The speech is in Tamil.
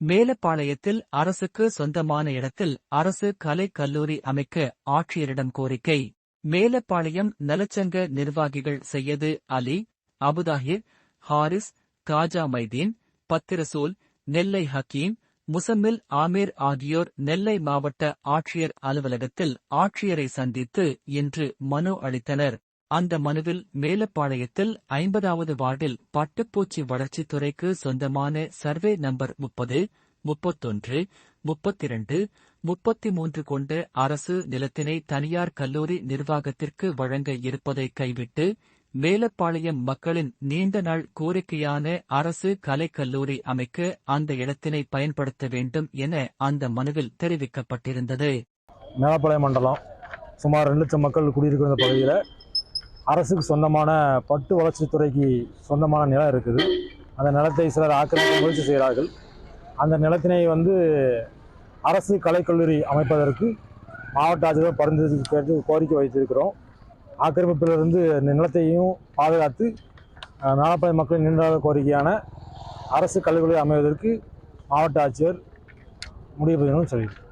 மேலப்பாளையத்தில் அரசுக்கு சொந்தமான இடத்தில் அரசு கலைக் கல்லூரி அமைக்க ஆட்சியரிடம் கோரிக்கை. மேலப்பாளையம் நலச்சங்க நிர்வாகிகள் செய்யது அலி அபுதாஹிர் ஹாரிஸ் காஜா மைதீன் பத்திரசூல் நெல்லை ஹக்கீம் முசம்மில் ஆமீர் ஆகியோர் நெல்லை மாவட்ட ஆட்சியர் அலுவலகத்தில் ஆட்சியரை சந்தித்து இன்று மனு அளித்தனர். அந்த மனுவில் மேலப்பாளையத்தில் ஐம்பதாவது வார்டில் பட்டுப்பூச்சி வளர்ச்சித்துறைக்கு சொந்தமான சர்வே நம்பர் முப்பது முப்பத்தொன்று முப்பத்திரண்டு முப்பத்தி மூன்று கொண்ட அரசு நிலத்தினை தனியார் கல்லூரி நிர்வாகத்திற்கு வழங்க இருப்பதை கைவிட்டு மேலப்பாளையம் மக்களின் நீண்ட நாள் கோரிக்கையான அரசு கலைக்கல்லூரி அமைக்க அந்த இடத்தினை பயன்படுத்த வேண்டும் என அந்த மனுவில் தெரிவிக்கப்பட்டிருந்தது. மேலப்பாளையம் மண்டலம் சுமார் ரெண்டு லட்சம் மக்கள் குடியிருக்கிற பகுதியில் அரசுக்கு சொந்தமான பட்டு வளர்ச்சித்துறைக்கு சொந்தமான நிலம் இருக்குது. அந்த நிலத்தை சிலர் ஆக்கிரமிக்க முயற்சி செய்கிறார்கள். அந்த நிலத்தினை வந்து அரசு கலைக்கல்லூரி அமைப்பதற்கு மாவட்ட ஆட்சியர் பரிந்துரை கேட்டு கோரிக்கை வைத்திருக்கிறோம். ஆக்கிரமிப்பிலிருந்து இந்த நிலத்தையும் பாதுகாத்து அஹ், மக்களின் நீண்டாத கோரிக்கையான அரசு கல்லூரி அமைவதற்கு மாவட்ட ஆட்சியர் முடிவு செய்யணும்னு சொல்லியிருக்கோம்